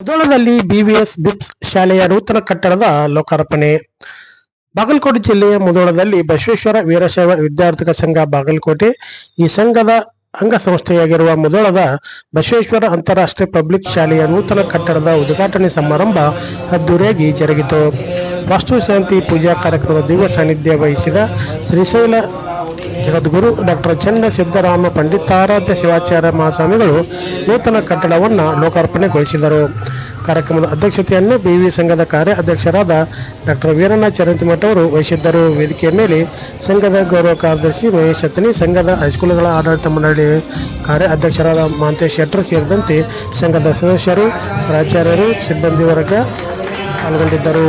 ಮುಧೋಳದಲ್ಲಿ ಬಿವಿಎಸ್ ಬಿಪ್ಸ್ ಶಾಲೆಯ ನೂತನ ಕಟ್ಟಡದ ಲೋಕಾರ್ಪಣೆ. ಬಾಗಲಕೋಟೆ ಜಿಲ್ಲೆಯ ಮುದೋಳದಲ್ಲಿ ಬಸವೇಶ್ವರ ವೀರಶೈವ ವಿದ್ಯಾರ್ಥಿಗಳ ಸಂಘ ಬಾಗಲಕೋಟೆ, ಈ ಸಂಘದ ಅಂಗಸಂಸ್ಥೆಯಾಗಿರುವ ಮುದೋಳದ ಬಸವೇಶ್ವರ ಅಂತಾರಾಷ್ಟ್ರೀಯ ಪಬ್ಲಿಕ್ ಶಾಲೆಯ ನೂತನ ಕಟ್ಟಡದ ಉದ್ಘಾಟನೆ ಸಮಾರಂಭ ಅದ್ದೂರಿಯಾಗಿ ಜರುಗಿತು. ವಾಸ್ತುಶಾಂತಿ ಪೂಜಾ ಕಾರ್ಯಕ್ರಮದ ದಿವ್ಯ ಸಾನ್ನಿಧ್ಯ ವಹಿಸಿದ ಶ್ರೀಶೈಲ ಜಗದ್ಗುರು ಡಾಕ್ಟರ್ ಚನ್ನ ಸಿದ್ದರಾಮ ಪಂಡಿತಾರಾಧ್ಯ ಶಿವಾಚಾರ್ಯ ಮಹಾಸ್ವಾಮಿಗಳು ನೂತನ ಕಟ್ಟಡವನ್ನು ಲೋಕಾರ್ಪಣೆಗೊಳಿಸಿದರು. ಕಾರ್ಯಕ್ರಮದ ಅಧ್ಯಕ್ಷತೆಯನ್ನು ಬಿವಿ ಸಂಘದ ಕಾರ್ಯ ಅಧ್ಯಕ್ಷರಾದ ಡಾಕ್ಟರ್ ವೀರಣ್ಣ ಚರಂತಿಮಠ ಅವರು ವಹಿಸಿದ್ದರು. ವೇದಿಕೆಯ ಮೇಲೆ ಸಂಘದ ಗೌರವ ಕಾರ್ಯದರ್ಶಿ ಮಹೇಶ್ ಅತ್ತನಿ ಸಂಘದ ಹೈಸ್ಕೂಲ್ಗಳ ಆಡಳಿತ ಮಂಡಳಿ ಕಾರ್ಯ ಅಧ್ಯಕ್ಷರಾದ ಮಹಾಂತೇಶ್ ಶೆಟ್ಟರ್ ಸೇರಿದಂತೆ ಸಂಘದ ಸದಸ್ಯರು, ಪ್ರಾಚಾರ್ಯರು, ಸಿಬ್ಬಂದಿ ವರ್ಗ ಪಾಲ್ಗೊಂಡಿದ್ದರು.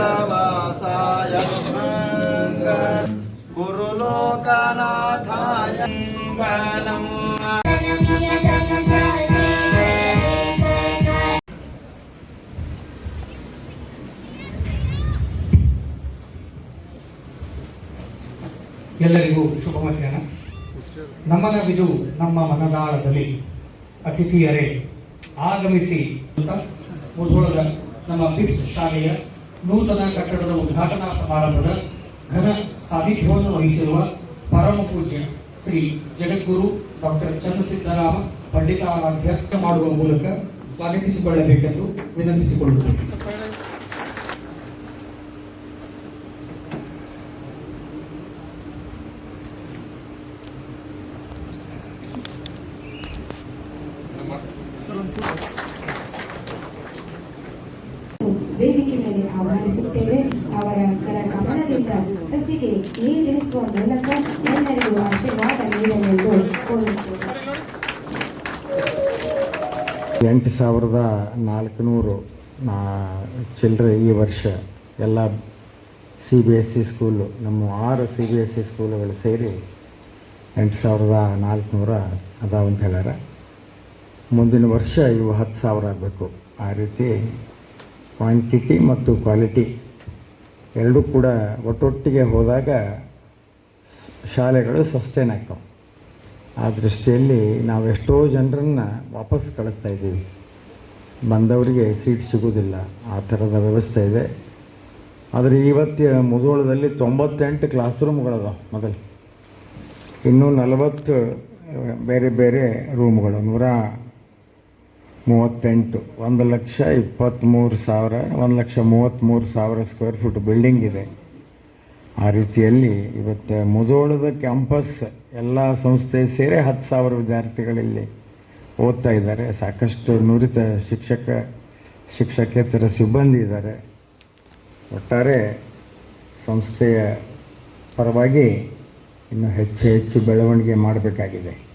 ಶ್ರೀನಿವಾಸಾಯ ಗುರುಲೋಕನಾಥಾಯ ಎಲ್ಲರಿಗೂ ಶುಭ ಮಧ್ಯಾಹ್ನ. ನಮನವಿದು ನಮ್ಮ ಮನದಾಳದಲ್ಲಿ ಅತಿಥಿಯರೇ ಆಗಮಿಸಿ ಮುಧೋಳದ ನಮ್ಮ ಪಿಪ್ಸ್ ಶಾಲೆಯ ನೂತನ ಕಟ್ಟಡದ ಉದ್ಘಾಟನಾ ಸಮಾರಂಭದ ಘನ ಸಾನ್ನಿಧ್ಯವನ್ನು ವಹಿಸಿರುವ ಪರಮ ಪೂಜ್ಯ ಶ್ರೀ ಜಗದ್ಗುರು ಡಾಕ್ಟರ್ ಚಂದ್ರಸಿದ್ದರಾಮ ಪಂಡಿತಾರಾಧ್ಯ ಮಾಡುವ ಮೂಲಕ ಸ್ವಾಗತಿಸಿಕೊಳ್ಳಬೇಕೆಂದು ವಿನಂತಿಸಿಕೊಳ್ಳುತ್ತೇನೆ ವೇದಿಕೆ ಮೇಲೆ ಆಹ್ವಾನಿಸುತ್ತೇವೆ ಅವರ ಕರ ಕಮಲದಿಂದ ಸಸಿಗೆ ನೀರಿಳಿಸುವ ಮೂಲಕ ಎಲ್ಲರಿಗೂ ಆಶೀರ್ವಾದ ನೀಡಲೆಂದು ಕೋರುತ್ತೇವೆ ಎಂಟು ಸಾವಿರದ ನಾಲ್ಕುನೂರು ಚಿಲ್ಲರೆ ಈ ವರ್ಷ ಎಲ್ಲ C B S C school ನಮ್ಮ ಆರು ಸಿ ಬಿ ಎಸ್ ಸಿ ಸ್ಕೂಲುಗಳು ಸೇರಿ ಎಂಟು ಸಾವಿರದ ನಾಲ್ಕುನೂರ ಅದಾವ ಅಂತ ಹೇಳ್ಯಾರ. ಮುಂದಿನ ವರ್ಷ ಇವು ಹತ್ತು ಸಾವಿರ ಆಗಬೇಕು. ಆ ರೀತಿ ಕ್ವಾಂಟಿಟಿ ಮತ್ತು ಕ್ವಾಲಿಟಿ ಎರಡೂ ಕೂಡ ಒಟ್ಟೊಟ್ಟಿಗೆ ಹೋದಾಗ ಶಾಲೆಗಳು ಸಸ್ಟೈನ್ ಆ ದೃಷ್ಟಿಯಲ್ಲಿ ನಾವು ಎಷ್ಟೋ ಜನರನ್ನು ವಾಪಸ್ ಕಳಿಸ್ತಾ ಇದ್ದೀವಿ. ಬಂದವರಿಗೆ ಸೀಟ್ ಸಿಗೋದಿಲ್ಲ ಆ ಥರದ ವ್ಯವಸ್ಥೆ ಇದೆ. ಆದರೆ ಇವತ್ತಿನ ಮುಧೋಳದಲ್ಲಿ ತೊಂಬತ್ತೆಂಟು ಕ್ಲಾಸ್ ರೂಮ್ಗಳದಾವ ಮೊದಲು ಇನ್ನೂ ನಲವತ್ತು, ಬೇರೆ ಬೇರೆ ರೂಮ್ಗಳು ನೂರ ಮೂವತ್ತೆಂಟು, ಒಂದು ಲಕ್ಷ ಇಪ್ಪತ್ತ್ಮೂರು ಸಾವಿರ, ಒಂದು ಲಕ್ಷ ಮೂವತ್ತ್ಮೂರು ಸಾವಿರ ಸ್ಕ್ವೇರ್ ಫೀಟ್ ಬಿಲ್ಡಿಂಗ್ ಇದೆ. ಆ ರೀತಿಯಲ್ಲಿ ಇವತ್ತು ಮುಧೋಳದ ಕ್ಯಾಂಪಸ್ ಎಲ್ಲ ಸಂಸ್ಥೆ ಸೇರಿ ಹತ್ತು ಸಾವಿರ ವಿದ್ಯಾರ್ಥಿಗಳಲ್ಲಿ ಓದ್ತಾ ಇದ್ದಾರೆ. ಸಾಕಷ್ಟು ನುರಿತ ಶಿಕ್ಷಕ, ಶಿಕ್ಷಕೇತರ ಸಿಬ್ಬಂದಿ ಇದ್ದಾರೆ. ಒಟ್ಟಾರೆ ಸಂಸ್ಥೆಯ ಪರವಾಗಿ ಇನ್ನು ಹೆಚ್ಚು ಹೆಚ್ಚು ಬೆಳವಣಿಗೆ ಮಾಡಬೇಕಾಗಿದೆ.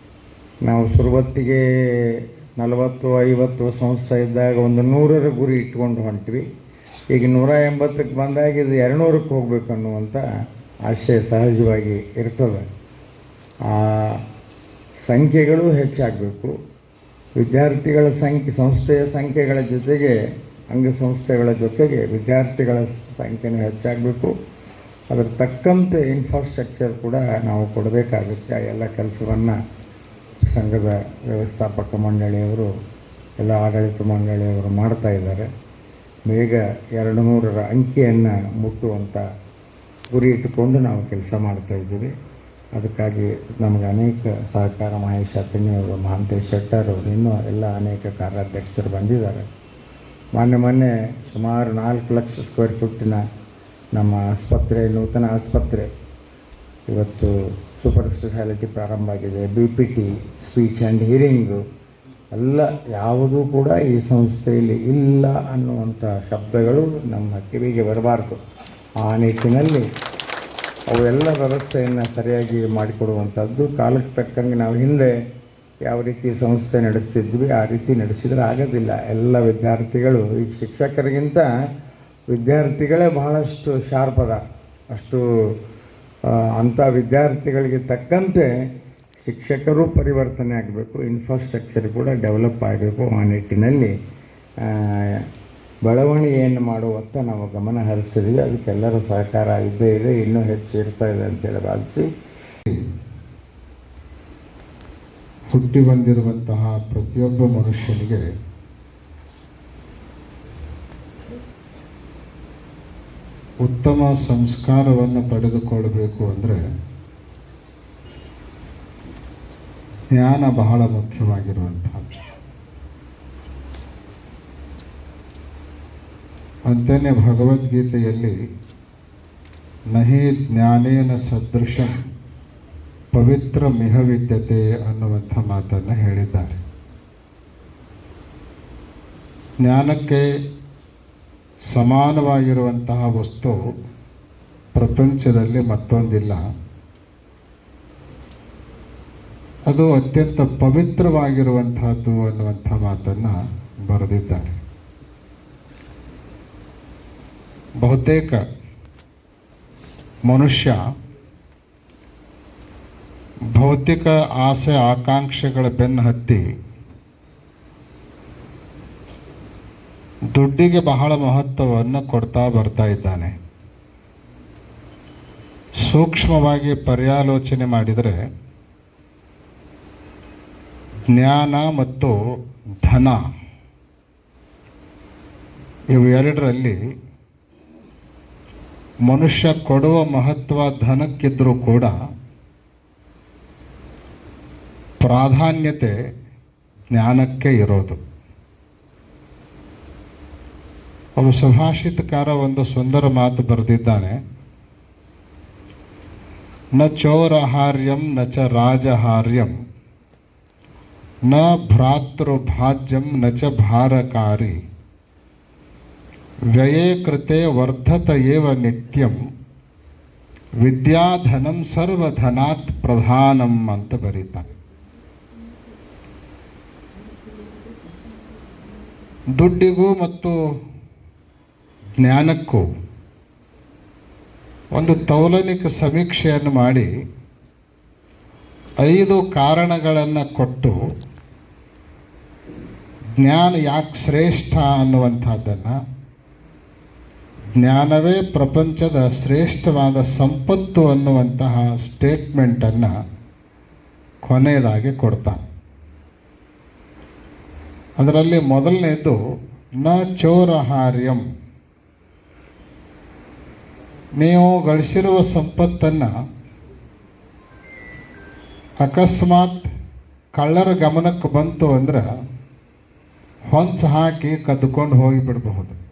ನಾವು ಶುರುವತ್ತಿಗೆ ನಲವತ್ತು, ಐವತ್ತು ಸಂಸ್ಥೆ ಇದ್ದಾಗ ಒಂದು ನೂರರ ಗುರಿ ಇಟ್ಕೊಂಡು ಹೊಂಟ್ವಿ. ಈಗ ನೂರ ಎಂಬತ್ತಕ್ಕೆ ಬಂದಾಗ ಇದು ಎರಡುನೂರಕ್ಕೆ ಹೋಗ್ಬೇಕು ಅನ್ನುವಂಥ ಆಶಯ ಸಹಜವಾಗಿ ಇರ್ತದೆ. ಆ ಸಂಖ್ಯೆಗಳು ಹೆಚ್ಚಾಗಬೇಕು. ವಿದ್ಯಾರ್ಥಿಗಳ ಸಂಖ್ಯೆ, ಸಂಸ್ಥೆಯ ಸಂಖ್ಯೆಗಳ ಜೊತೆಗೆ, ಅಂಗಸಂಸ್ಥೆಗಳ ಜೊತೆಗೆ ವಿದ್ಯಾರ್ಥಿಗಳ ಸಂಖ್ಯೆನೂ ಹೆಚ್ಚಾಗಬೇಕು. ಅದರ ತಕ್ಕಂತೆ ಇನ್ಫ್ರಾಸ್ಟ್ರಕ್ಚರ್ ಕೂಡ ನಾವು ಕೊಡಬೇಕಾಗುತ್ತೆ. ಆ ಎಲ್ಲ ಕೆಲಸವನ್ನು ಸಂಘದ ವ್ಯವಸ್ಥಾಪಕ ಮಂಡಳಿಯವರು, ಎಲ್ಲ ಆಡಳಿತ ಮಂಡಳಿಯವರು ಮಾಡ್ತಾ ಇದ್ದಾರೆ. ಬೇಗ ಎರಡು ನೂರರ ಅಂಕಿಯನ್ನು ಮುಟ್ಟುವಂಥ ಗುರಿ ಇಟ್ಟುಕೊಂಡು ನಾವು ಕೆಲಸ ಮಾಡ್ತಾ ಇದ್ದೀವಿ. ಅದಕ್ಕಾಗಿ ನಮಗೆ ಅನೇಕ ಸಹಕಾರ ಮಹೇಶ್ ಅವರು ಮಹಾಂತೇಶ್ ಶೆಟ್ಟರ್ ಅವರು, ಇನ್ನೂ ಎಲ್ಲ ಅನೇಕ ಕಾರ್ಯಾಧ್ಯಕ್ಷರು ಬಂದಿದ್ದಾರೆ. ಮೊನ್ನೆ ಮೊನ್ನೆ ಸುಮಾರು ನಾಲ್ಕು ಲಕ್ಷ ಸ್ಕ್ವೇರ್ ಫುಟ್ಟಿನ ನಮ್ಮ ಆಸ್ಪತ್ರೆ, ನೂತನ ಆಸ್ಪತ್ರೆ. ಇವತ್ತು ಸೂಪರ್ ಸ್ಪೆಷಾಲಿಟಿ ಪ್ರಾರಂಭ ಆಗಿದೆ. B P T speech and hearing ಎಲ್ಲ ಯಾವುದೂ ಕೂಡ ಈ ಸಂಸ್ಥೆಯಲ್ಲಿ ಇಲ್ಲ ಅನ್ನುವಂಥ ಶಬ್ದಗಳು ನಮ್ಮ ಕಿವಿಗೆ ಬರಬಾರ್ದು. ಆ ನಿಟ್ಟಿನಲ್ಲಿ ಅವೆಲ್ಲ ವ್ಯವಸ್ಥೆಯನ್ನು ಸರಿಯಾಗಿ ಮಾಡಿಕೊಡುವಂಥದ್ದು, ಕಾಲಕ್ಕೆ ತಕ್ಕಂಗೆ ನಾವು ಹಿಂದೆ ಯಾವ ರೀತಿ ಸಂಸ್ಥೆ ನಡೆಸ್ತಿದ್ವಿ, ಆ ರೀತಿ ನಡೆಸಿದರೆ ಆಗೋದಿಲ್ಲ. ಎಲ್ಲ ವಿದ್ಯಾರ್ಥಿಗಳು ಈ ಶಿಕ್ಷಕರಿಗಿಂತ ವಿದ್ಯಾರ್ಥಿಗಳೇ ಬಹಳಷ್ಟು ಶಾರ್ಪ್ ಅದ ಅಷ್ಟು ಅಂಥ ವಿದ್ಯಾರ್ಥಿಗಳಿಗೆ ತಕ್ಕಂತೆ ಶಿಕ್ಷಕರು ಪರಿವರ್ತನೆ ಆಗಬೇಕು ಇನ್ಫ್ರಾಸ್ಟ್ರಕ್ಚರ್ ಕೂಡ ಡೆವಲಪ್ ಆಗಬೇಕು ಆ ನಿಟ್ಟಿನಲ್ಲಿ. ಬೆಳವಣಿಗೆಯನ್ನು ಮಾಡುವತ್ತ ನಾವು ಗಮನ ಹರಿಸಿದ್ವಿ. ಅದಕ್ಕೆಲ್ಲರ ಸಹಕಾರ ಇದ್ದೇ ಇದೆ. ಇನ್ನೂ ಹೆಚ್ಚು ಇರ್ತಾ ಇದೆ ಅಂತೇಳಿ ಭಾವಿಸಿ. ಹುಟ್ಟಿ ಬಂದಿರುವಂತಹ ಪ್ರತಿಯೊಬ್ಬ ಮನುಷ್ಯನಿಗೆ ಉತ್ತಮ ಸಂಸ್ಕಾರವನ್ನು ಪಡೆದುಕೊಳ್ಳಬೇಕು ಅಂದರೆ ಜ್ಞಾನ ಬಹಳ ಮುಖ್ಯವಾಗಿರುವಂತಹದ್ದು ಅಂತೆಯೇ ಭಗವದ್ಗೀತೆಯಲ್ಲಿ ನಹಿ ಜ್ಞಾನೇನ ಸದೃಶಂ ಪವಿತ್ರ ಮಿಹ ವಿದ್ಯತೆ ಅನ್ನುವಂಥ ಮಾತನ್ನು ಹೇಳಿದ್ದಾರೆ. ಜ್ಞಾನಕ್ಕೆ ಸಮಾನವಾಗಿರುವಂತಹ ವಸ್ತು ಪ್ರಪಂಚದಲ್ಲಿ ಮತ್ತೊಂದಿಲ್ಲ. ಅದು ಅತ್ಯಂತ ಪವಿತ್ರವಾಗಿರುವಂತಹದ್ದು ಅನ್ನುವಂಥ ಮಾತನ್ನು ಬರೆದಿದ್ದಾರೆ. ಬಹುತೇಕ ಮನುಷ್ಯ ಭೌತಿಕ ಆಸೆ ಆಕಾಂಕ್ಷೆಗಳ ಬೆನ್ನು ಹತ್ತಿ ದುಡ್ಡಿಗೆ ಬಹಳ ಮಹತ್ವವನ್ನು ಕೊಡ್ತಾ ಬರ್ತಾ ಇದ್ದಾನೆ. ಸೂಕ್ಷ್ಮವಾಗಿ ಪರ್ಯಾಲೋಚನೆ ಮಾಡಿದರೆ ಜ್ಞಾನ ಮತ್ತು ಧನ ಇವೆರಡರಲ್ಲಿ ಮನುಷ್ಯ ಕೊಡುವ ಮಹತ್ವ ಧನಕ್ಕಿದ್ರೂ ಕೂಡ ಪ್ರಾಧಾನ್ಯತೆ ಜ್ಞಾನಕ್ಕೆ ಇರೋದು. ಒಬ್ಬ ಸುಭಾಷಿತಕಾರ ಒಂದು ಸುಂದರ ಮಾತು ಬರೆದಿದ್ದಾನೆ. ನ ಚೋರಹಾರ್ಯಂ, ನ ಚ ರಾಜಹಾರ್ಯಂ, ನ ಭ್ರಾತೃಭಾಜ್ಯಂ, ನ ಚ ಭಾರಕಾರಿ. ವ್ಯಯೇ ಕೃತೆ ವರ್ಧತ ಏವ ನಿತ್ಯಂ ವಿದ್ಯಾಧನಂ ಸರ್ವಧನಾತ್ ಪ್ರಧಾನಂ ಅಂತ ಬರೀತಾನೆ. ದುಡ್ಡಿಗೂ ಮತ್ತು ಜ್ಞಾನಕ್ಕೂ ಒಂದು ತೌಲನಿಕ ಸಮೀಕ್ಷೆಯನ್ನು ಮಾಡಿ ಐದು ಕಾರಣಗಳನ್ನು ಕೊಟ್ಟು ಜ್ಞಾನ ಯಾಕೆ ಶ್ರೇಷ್ಠ ಅನ್ನುವಂಥದ್ದನ್ನು ಜ್ಞಾನವೇ ಪ್ರಪಂಚದ ಶ್ರೇಷ್ಠವಾದ ಸಂಪತ್ತು ಅನ್ನುವಂತಹ ಸ್ಟೇಟ್ಮೆಂಟನ್ನು ಕೊನೆಯದಾಗಿ ಕೊಡ್ತಾನೆ. ಅದರಲ್ಲಿ ಮೊದಲನೇದು, ನ ಚೋರಹಾರ್ಯಂ. ನೀವು ಗಳಿಸಿರುವ ಸಂಪತ್ತನ್ನು ಅಕಸ್ಮಾತ್ ಕಳ್ಳರ ಗಮನಕ್ಕೆ ಬಂತು ಅಂದ್ರೆ ಹೊಂಚ ಹಾಕಿ ಕದ್ದುಕೊಂಡು ಹೋಗಿಬಿಡಬಹುದು.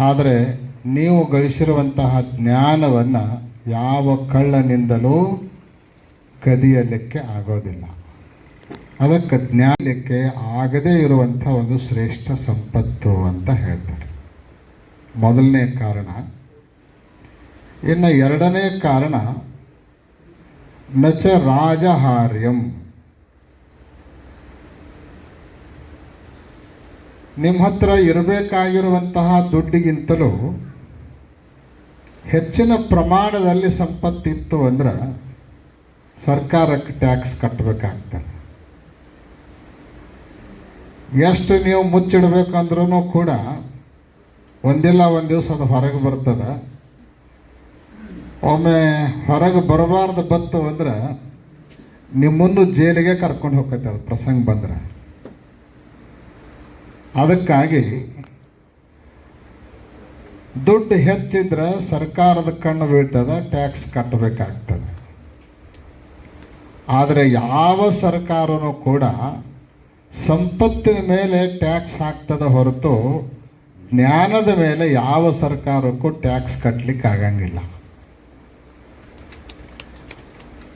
ಆದರೆ ನೀವು ಗಳಿಸಿರುವಂತಹ ಜ್ಞಾನವನ್ನು ಯಾವ ಕಳ್ಳನಿಂದಲೂ ಕದಿಯಲಿಕ್ಕೆ ಆಗೋದಿಲ್ಲ. ಅದಕ್ಕೆ ಜ್ಞಾನಕ್ಕೆ ಆಗದೇ ಇರುವಂಥ ಒಂದು ಶ್ರೇಷ್ಠ ಸಂಪತ್ತು ಅಂತ ಹೇಳ್ತಾರೆ. ಮೊದಲನೇ ಕಾರಣ, ಇನ್ನು ಎರಡನೇ ಕಾರಣ, ನಚ ರಾಜಹಾರ್ಯಂ. ನಿಮ್ಮ ಹತ್ರ ಇರಬೇಕಾಗಿರುವಂತಹ ದುಡ್ಡಿಗಿಂತಲೂ ಹೆಚ್ಚಿನ ಪ್ರಮಾಣದಲ್ಲಿ ಸಂಪತ್ತಿತ್ತು ಅಂದ್ರೆ ಸರ್ಕಾರಕ್ಕೆ ಟ್ಯಾಕ್ಸ್ ಕಟ್ಟಬೇಕಾಗ್ತದೆ ಎಷ್ಟು ನೀವು ಮುಚ್ಚಿಡಬೇಕಂದ್ರೂ ಕೂಡ ಒಂದಿಲ್ಲ ಒಂದು ದಿವಸ ಅದು ಹೊರಗೆ ಬರ್ತದೆ. ಒಮ್ಮೆ ಹೊರಗೆ ಬರಬಾರ್ದು ಬಂತು ಅಂದ್ರೆ ನಿಮ್ಮನ್ನು ಜೈಲಿಗೆ ಕರ್ಕೊಂಡು ಹೋಗ್ತಾರೆ ಪ್ರಸಂಗ ಬಂದ್ರೆ. ಅದಕ್ಕಾಗಿ ದುಡ್ಡು ಹೆಚ್ಚಿದ್ರೆ ಸರ್ಕಾರದ ಕಣ್ಣು ಬೀಳ್ತದೆ ಟ್ಯಾಕ್ಸ್ ಕಟ್ಟಬೇಕಾಗ್ತದೆ ಆದರೆ ಯಾವ ಸರ್ಕಾರನೂ ಕೂಡ ಸಂಪತ್ತಿನ ಮೇಲೆ ಟ್ಯಾಕ್ಸ್ ಹಾಕ್ತದ ಹೊರತು ಜ್ಞಾನದ ಮೇಲೆ ಯಾವ ಸರ್ಕಾರಕ್ಕೂ ಟ್ಯಾಕ್ಸ್ ಕಟ್ಟಲಿಕ್ಕೆ ಆಗಂಗಿಲ್ಲ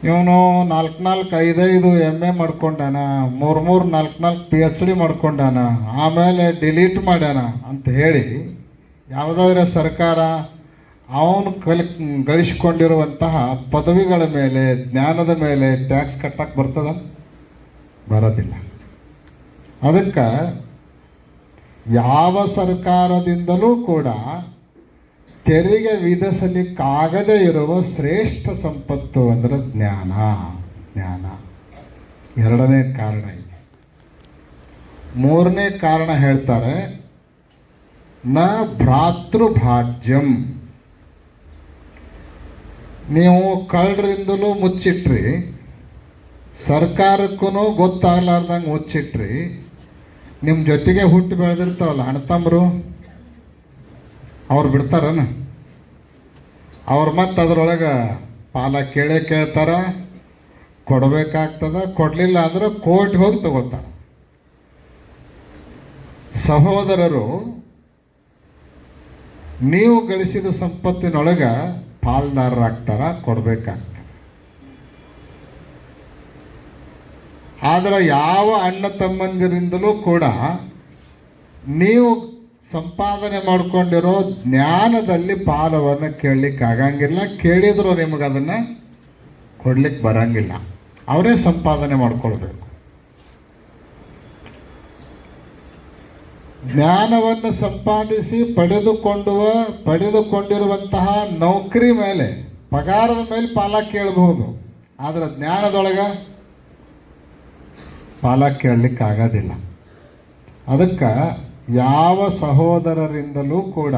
ಇವನು ನಾಲ್ಕು ನಾಲ್ಕು ಐದೈದು ಎಂ ಎ ಮಾಡ್ಕೊಂಡಾನ, ಮೂರು ಮೂರು ನಾಲ್ಕು ನಾಲ್ಕು ಪಿ ಎಚ್ ಡಿ ಮಾಡ್ಕೊಂಡಾನ, ಆಮೇಲೆ ಡಿಲೀಟ್ ಮಾಡ್ಯಾನ ಅಂತ ಹೇಳಿ ಯಾವುದಾದ್ರೆ ಸರ್ಕಾರ ಅವನು ಕಲ್, ಗಳಿಸ್ಕೊಂಡಿರುವಂತಹ ಪದವಿಗಳ ಮೇಲೆ, ಜ್ಞಾನದ ಮೇಲೆ ಟ್ಯಾಕ್ಸ್ ಕಟ್ಟಕ್ಕೆ ಬರ್ತದ? ಬರೋದಿಲ್ಲ. ಅದಕ್ಕೆ ಯಾವ ಸರ್ಕಾರದಿಂದಲೂ ಕೂಡ ತೆರಿಗೆ ವಿಧಿಸಲಿಕ್ಕಾಗದೇ ಇರುವ ಶ್ರೇಷ್ಠ ಸಂಪತ್ತು ಅಂದರೆ ಜ್ಞಾನ. ಜ್ಞಾನ. ಎರಡನೇ ಕಾರಣ ಇದೆ. ಮೂರನೇ ಕಾರಣ ಹೇಳ್ತಾರೆ, ನ ಭ್ರಾತೃಭಾಜ್ಯಂ. ನೀವು ಕಳ್ಳರಿಂದಲೂ ಮುಚ್ಚಿಟ್ರಿ ಸರ್ಕಾರಕ್ಕೂ ಗೊತ್ತಾಗ್ಲಾರ್ದಂಗೆ ಮುಚ್ಚಿಟ್ರಿ ನಿಮ್ಮ ಜೊತೆಗೆ ಹುಟ್ಟು ಬೆಳೆದಿರ್ತಾವಲ್ಲ ಅಣ್ಣತಮ್ಮರು ಅವ್ರು ಬಿಡ್ತಾರನ? ಅವ್ರು ಮತ್ತೆ ಅದ್ರೊಳಗೆ ಪಾಲ ಕೇಳೇ ಕೇಳ್ತಾರ, ಕೊಡಬೇಕಾಗ್ತದ, ಕೊಡಲಿಲ್ಲ ಅಂದ್ರೆ ಕೋರ್ಟ್ ಹೋಗಿ ತಗೋತಾರ ಸಹೋದರರು, ನೀವು ಗಳಿಸಿದ ಸಂಪತ್ತಿನೊಳಗ ಪಾಲ್ದಾರರಾಗ್ತಾರ, ಕೊಡಬೇಕಾಗ್ತದೆ. ಆದರೆ ಯಾವ ಅಣ್ಣ ತಮ್ಮಂದಿರಿಂದಲೂ ಕೂಡ ನೀವು ಸಂಪಾದನೆ ಮಾಡ್ಕೊಂಡಿರೋ ಜ್ಞಾನದಲ್ಲಿ ಪಾಲವನ್ನು ಕೇಳಲಿಕ್ಕೆ ಆಗಂಗಿಲ್ಲ. ಕೇಳಿದ್ರು ನಿಮಗೆ ಅದನ್ನು ಕೊಡ್ಲಿಕ್ಕೆ ಬರಂಗಿಲ್ಲ. ಅವರೇ ಸಂಪಾದನೆ ಮಾಡ್ಕೊಳ್ಬೇಕು. ಜ್ಞಾನವನ್ನು ಸಂಪಾದಿಸಿ ಪಡೆದುಕೊಂಡುವ, ಪಡೆದುಕೊಂಡಿರುವಂತಹ ನೌಕರಿ ಮೇಲೆ, ಪಗಾರದ ಮೇಲೆ ಪಾಲ ಕೇಳಬಹುದು. ಆದರೆ ಜ್ಞಾನದೊಳಗೆ ಪಾಲ ಕೇಳಲಿಕ್ಕೆ ಆಗೋದಿಲ್ಲ. ಅದಕ್ಕೆ ಯಾವ ಸಹೋದರರಿಂದಲೂ ಕೂಡ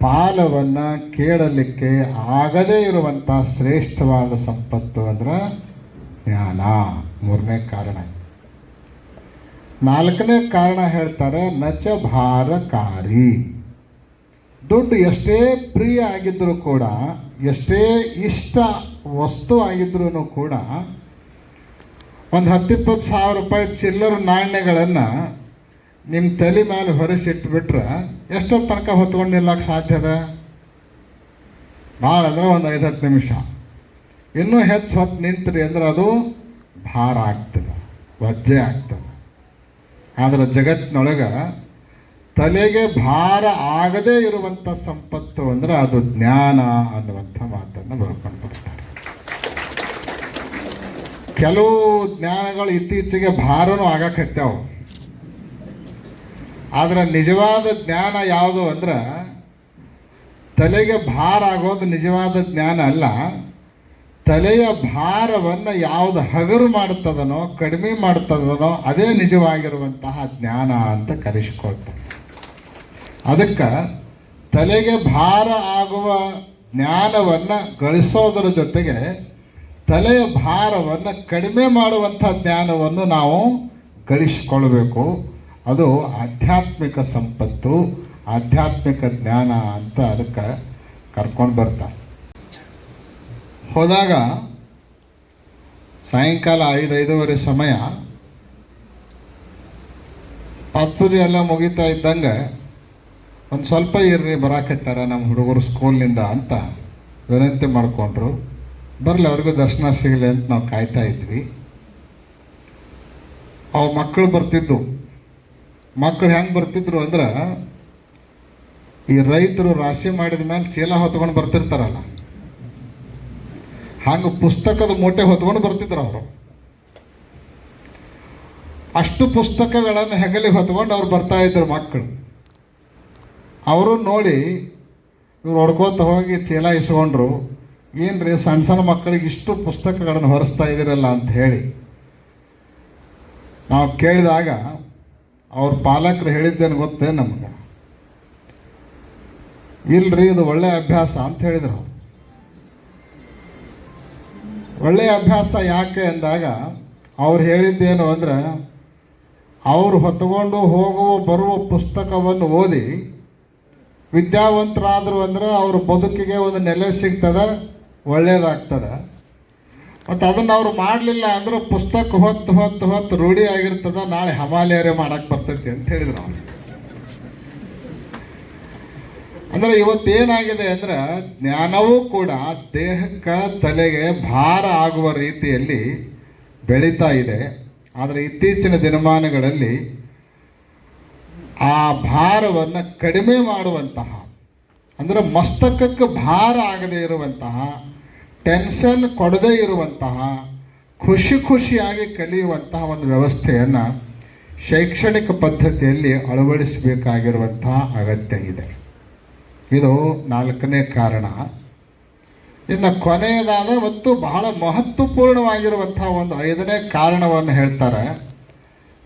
ಪಾಲವನ್ನು ಕೇಳಲಿಕ್ಕೆ ಆಗದೇ ಇರುವಂಥ ಶ್ರೇಷ್ಠವಾದ ಸಂಪತ್ತು ಅಂದ್ರೆ ಜ್ಞಾನ. ಮೂರನೇ ಕಾರಣ. ನಾಲ್ಕನೇ ಕಾರಣ ಹೇಳ್ತಾರೆ, ನಚ ಭಾರಕಾರಿ. ದುಡ್ಡು ಎಷ್ಟೇ ಪ್ರಿಯ ಆಗಿದ್ದರೂ ಕೂಡ, ಎಷ್ಟೇ ಇಷ್ಟ ವಸ್ತು ಆಗಿದ್ರೂ ಕೂಡ, ಒಂದು ಹತ್ತಿಪ್ಪತ್ತು ಸಾವಿರ ರೂಪಾಯಿ ಚಿಲ್ಲರ ನಾಣ್ಯಗಳನ್ನು ನಿಮ್ಮ ತಲೆ ಮೇಲೆ ಹೊರಿಸಿಟ್ಬಿಟ್ರೆ ಎಷ್ಟೊತ್ತು ತನಕ ಹೊತ್ಕೊಂಡು ನಿಲ್ಲಕ್ಕೆ ಭಾಳ ಅಂದ್ರೆ ಒಂದು ಐದು ಹತ್ತು ನಿಮಿಷ. ಇನ್ನೂ ಹೆಚ್ಚು ಹೊತ್ತು ನಿಂತ್ರಿ ಅಂದ್ರೆ ಅದು ಭಾರ ಆಗ್ತದೆ, ವಜ್ಜೆ ಆಗ್ತದೆ. ಆದರೆ ಜಗತ್ತಿನೊಳಗೆ ತಲೆಗೆ ಭಾರ ಆಗದೇ ಇರುವಂಥ ಸಂಪತ್ತು ಅಂದ್ರೆ ಅದು ಜ್ಞಾನ ಅನ್ನುವಂಥ ಮಾತನ್ನು ಬರ್ಕೊಂಡು ಬರ್ತಾರೆ. ಕೆಲವು ಜ್ಞಾನಗಳು ಇತ್ತೀಚೆಗೆ ಭಾರನೂ ಆಗಕತ್ಯಾವ ಆದ್ರೆ ನಿಜವಾದ ಜ್ಞಾನ ಯಾವುದು ಅಂದ್ರೆ ತಲೆಗೆ ಭಾರ ಆಗೋದು ನಿಜವಾದ ಜ್ಞಾನ ಅಲ್ಲ. ತಲೆಯ ಭಾರವನ್ನು ಯಾವುದು ಹಗರು ಮಾಡುತ್ತದನೋ ಕಡಿಮೆ ಮಾಡುತ್ತದನೋ ಅದೇ ನಿಜವಾಗಿರುವಂತಹ ಜ್ಞಾನ ಅಂತ ಕರೆಸಿಕೊಳ್ತಾರೆ. ಅದಕ್ಕೆ ತಲೆಗೆ ಭಾರ ಆಗುವ ಜ್ಞಾನವನ್ನು ಗಳಿಸೋದರ ಜೊತೆಗೆ ತಲೆಯ ಭಾರವನ್ನು ಕಡಿಮೆ ಮಾಡುವಂಥ ಜ್ಞಾನವನ್ನು ನಾವು ಗಳಿಸ್ಕೊಳ್ಬೇಕು. ಅದು ಆಧ್ಯಾತ್ಮಿಕ ಸಂಪತ್ತು, ಆಧ್ಯಾತ್ಮಿಕ ಜ್ಞಾನ ಅಂತ ಅದಕ್ಕೆ ಕರ್ಕೊಂಡು ಬರ್ತಾರೆ. ಹೋದಾಗ ಸಾಯಂಕಾಲ ಐದೈದೂವರೆ ಸಮಯ ಪತ್ತೂರಿ ಎಲ್ಲ ಮುಗಿತಾ ಇದ್ದಂಗೆ ಒಂದು ಸ್ವಲ್ಪ ಇರ್ರಿ ಬರಾಕತ್ತಾರ ನಮ್ಮ ಹುಡುಗರು ಸ್ಕೂಲ್ನಿಂದ ಅಂತ ವಿನಂತಿ ಮಾಡಿಕೊಂಡ್ರು. ಬರಲಿ, ಅವ್ರಿಗೂ ದರ್ಶನ ಸಿಗಲಿ ಅಂತ ನಾವು ಕಾಯ್ತಾ ಇದ್ವಿ. ಅವ್ರ ಮಕ್ಕಳು ಬರ್ತಿದ್ದು. ಮಕ್ಕಳು ಹೆಂಗೆ ಬರ್ತಿದ್ರು ಅಂದ್ರೆ, ಈ ರೈತರು ರಾಶಿ ಮಾಡಿದ ಮೇಲೆ ಚೀಲ ಹೊತ್ಕೊಂಡು ಬರ್ತಿರ್ತಾರಲ್ಲ. ಹಂಗೆ ಪುಸ್ತಕದ ಮೂಟೆ ಹೊತ್ಕೊಂಡು ಬರ್ತಿದ್ರು ಅವರು. ಅಷ್ಟು ಪುಸ್ತಕಗಳನ್ನು ಹೆಗಲಿಗೆ ಹೊತ್ಕೊಂಡು ಅವ್ರು ಬರ್ತಾ ಇದ್ರು ಮಕ್ಕಳು ಅವರು ನೋಡಿ ಇವ್ರು ಹೊಡ್ಕೋತ ಹೋಗಿ ಚೀಲ ಇಸ್ಕೊಂಡ್ರು, ಏನ್ರಿ ಸಣ್ಣ ಸಣ್ಣ ಮಕ್ಕಳಿಗೆ ಇಷ್ಟು ಪುಸ್ತಕಗಳನ್ನು ಹೊರಿಸ್ತಾ ಇದ್ದೀರಲ್ಲ ಅಂತ ಹೇಳಿ. ನಾವು ಕೇಳಿದಾಗ ಅವ್ರ ಪಾಲಕರು ಹೇಳಿದ್ದೇನು ಗೊತ್ತೇ ನಮ್ಗೆ ಇಲ್ರಿ, ಇದು ಒಳ್ಳೆ ಅಭ್ಯಾಸ ಅಂತ ಹೇಳಿದ್ರು. ಒಳ್ಳೆಯ ಅಭ್ಯಾಸ ಯಾಕೆ ಅಂದಾಗ, ಅವ್ರು ಹೇಳಿದ್ದೇನು ಅಂದ್ರೆ, ಅವರು ಹೊತ್ಕೊಂಡು ಹೋಗುವ ಬರುವ ಪುಸ್ತಕವನ್ನು ಓದಿ, ವಿದ್ಯಾವಂತರಾದರು ಅಂದ್ರೆ ಅವ್ರ ಬದುಕಿಗೆ ಒಂದು ನೆಲೆ ಸಿಗ್ತದೆ, ಒಳ್ಳೇದಾಗ್ತದೆ ಮತ್ತು ಅದನ್ನು ಅವ್ರು ಮಾಡಲಿಲ್ಲ ಅಂದ್ರೆ ಪುಸ್ತಕ ಹೊತ್ತು ಹೊತ್ತು ಹೊತ್ತು ರೂಢಿ ಆಗಿರ್ತದ, ನಾಳೆ ಹಮಾಲಿಯರೇ ಮಾಡಕ್ಕೆ ಬರ್ತೈತಿ ಅಂತ ಹೇಳಿದ್ರು ಅವ್ರು. ಅಂದ್ರೆ ಇವತ್ತೇನಾಗಿದೆ ಅಂದ್ರೆ ಜ್ಞಾನವೂ ಕೂಡ ದೇಹಕ್ಕೆ ತಲೆಗೆ ಭಾರ ಆಗುವ ರೀತಿಯಲ್ಲಿ ಬೆಳೀತಾ ಇದೆ. ಆದರೆ ಇತ್ತೀಚಿನ ದಿನಮಾನಗಳಲ್ಲಿ ಆ ಭಾರವನ್ನು ಕಡಿಮೆ ಮಾಡುವಂತಹ, ಅಂದರೆ ಮಸ್ತಕಕ್ಕೆ ಭಾರ ಆಗದೇ ಇರುವಂತಹ ಟೆನ್ಷನ್ ಕೊಡದೇ ಇರುವಂತಹ, ಖುಷಿ ಖುಷಿಯಾಗಿ ಕಲಿಯುವಂತಹ ಒಂದು ವ್ಯವಸ್ಥೆಯನ್ನು ಶೈಕ್ಷಣಿಕ ಪದ್ಧತಿಯಲ್ಲಿ ಅಳವಡಿಸಬೇಕಾಗಿರುವಂತಹ ಅಗತ್ಯ ಇದೆ. ಇದು ನಾಲ್ಕನೇ ಕಾರಣ. ಇನ್ನು ಕೊನೆಯದಾದ ಮತ್ತು ಬಹಳ ಮಹತ್ವಪೂರ್ಣವಾಗಿರುವಂತಹ ಒಂದು ಐದನೇ ಕಾರಣವನ್ನು ಹೇಳ್ತಾರೆ.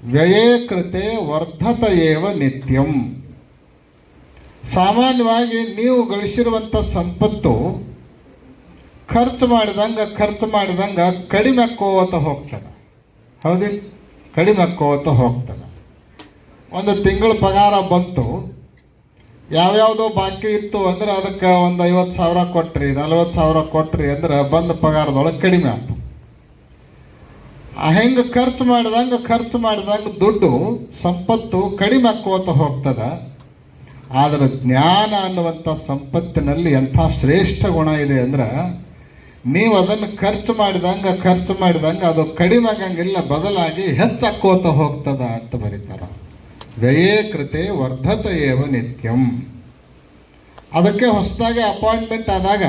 ವ್ಯಯೇ ಕೃತೆ ವರ್ಧತ ಏವ ನಿತ್ಯಂ. ಸಾಮಾನ್ಯವಾಗಿ ನೀವು ಗಳಿಸಿರುವಂಥ ಸಂಪತ್ತು ಖರ್ಚು ಮಾಡಿದಂಗೆ ಖರ್ಚು ಮಾಡಿದಂಗೆ ಕಡಿಮೆ ಆಕ್ಕೋತ ಹೋಗ್ತಾನೆ ಹೌದಿ? ಕಡಿಮೆ ಆಕ್ಕೋತ ಹೋಗ್ತಾನೆ ಒಂದು ತಿಂಗಳ ಪಗಾರ ಬಂತು. ಯಾವ್ಯಾವುದೋ ಬಾಕಿ ಇತ್ತು ಅಂದ್ರೆ ಅದಕ್ಕೆ ಒಂದು ಐವತ್ತು ಸಾವಿರ ಕೊಟ್ರಿ, ನಲ್ವತ್ತು ಸಾವಿರ ಕೊಟ್ರಿ ಅಂದ್ರೆ ಬಂದ ಪಗಾರದೊಳಗೆ ಕಡಿಮೆ ಆಯ್ತು ಹೆಂಗೆ ಖರ್ಚು ಮಾಡಿದಂಗೆ ಖರ್ಚು ಮಾಡಿದಂಗೆ ದುಡ್ಡು, ಸಂಪತ್ತು ಕಡಿಮೆ ಆಕ್ಕೋತ ಹೋಗ್ತದೆ. ಆದರೆ ಜ್ಞಾನ ಅನ್ನುವಂಥ ಸಂಪತ್ತಿನಲ್ಲಿ ಎಂಥ ಶ್ರೇಷ್ಠ ಗುಣ ಇದೆ ಅಂದ್ರೆ ನೀವು ಅದನ್ನು ಖರ್ಚು ಮಾಡಿದಂಗೆ ಖರ್ಚು ಮಾಡಿದಂಗೆ, ಅದು ಕಡಿಮೆ ಆಗಂಗಿಲ್ಲ, ಬದಲಾಗಿ ಹೆಚ್ಚಕ್ಕೋತ ಹೋಗ್ತದ ಅಂತ ಬರೀತಾರ. ವ್ಯಯೇ ಕೃತೆ ನಿತ್ಯಂ. ಅದಕ್ಕೆ ಹೊಸದಾಗಿ ಅಪಾಯಿಂಟ್ಮೆಂಟ್ ಆದಾಗ